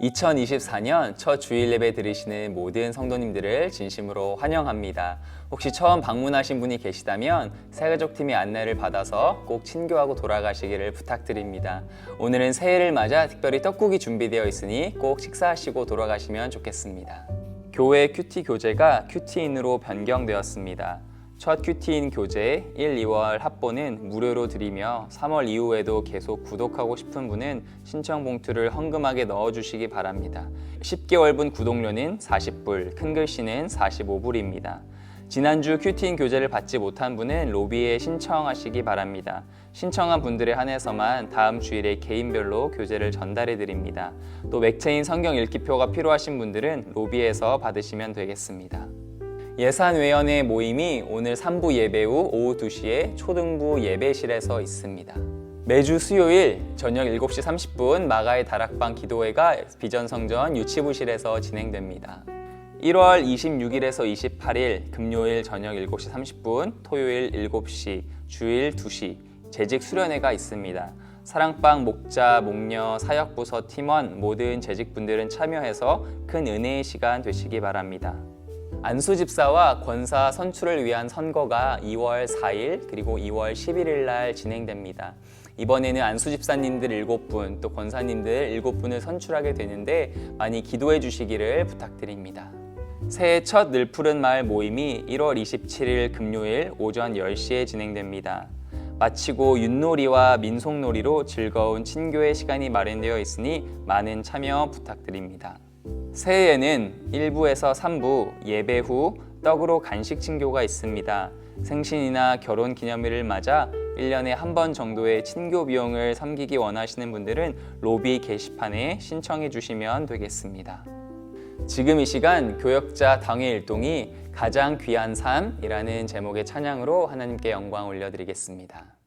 2024년 첫 주일 예배 들으시는 모든 성도님들을 진심으로 환영합니다. 혹시 처음 방문하신 분이 계시다면 새가족 팀의 안내를 받아서 꼭 친교하고 돌아가시기를 부탁드립니다. 오늘은 새해를 맞아 특별히 떡국이 준비되어 있으니 꼭 식사하시고 돌아가시면 좋겠습니다. 교회 큐티 교재가 큐티인으로 변경되었습니다. 첫 큐티인 교재 1, 2월 합본은 무료로 드리며 3월 이후에도 계속 구독하고 싶은 분은 신청 봉투를 헌금하게 넣어주시기 바랍니다. 10개월분 구독료는 40불, 큰 글씨는 45불입니다. 지난주 큐티인 교재를 받지 못한 분은 로비에 신청하시기 바랍니다. 신청한 분들에 한해서만 다음 주일에 개인별로 교재를 전달해 드립니다. 또 맥체인 성경 읽기표가 필요하신 분들은 로비에서 받으시면 되겠습니다. 예산위원회 모임이 오늘 3부 예배 후 오후 2시에 초등부 예배실에서 있습니다. 매주 수요일 저녁 7시 30분 마가의 다락방 기도회가 비전성전 유치부실에서 진행됩니다. 1월 26일에서 28일 금요일 저녁 7시 30분, 토요일 7시, 주일 2시 재직 수련회가 있습니다. 사랑방 목자, 목녀, 사역부서 팀원 모든 재직분들은 참여해서 큰 은혜의 시간 되시기 바랍니다. 안수 집사와 권사 선출을 위한 선거가 2월 4일 그리고 2월 11일 날 진행됩니다. 이번에는 안수 집사님들 7분 또 권사님들 7분을 선출하게 되는데 많이 기도해 주시기를 부탁드립니다. 새해 첫 늘푸른 마을 모임이 1월 27일 금요일 오전 10시에 진행됩니다. 마치고 윷놀이와 민속놀이로 즐거운 친교의 시간이 마련되어 있으니 많은 참여 부탁드립니다. 새해에는 1부에서 3부 예배 후 떡으로 간식 친교가 있습니다. 생신이나 결혼 기념일을 맞아 1년에 한 번 정도의 친교 비용을 섬기기 원하시는 분들은 로비 게시판에 신청해 주시면 되겠습니다. 지금 이 시간 교역자 당회 일동이 가장 귀한 삶이라는 제목의 찬양으로 하나님께 영광 올려드리겠습니다.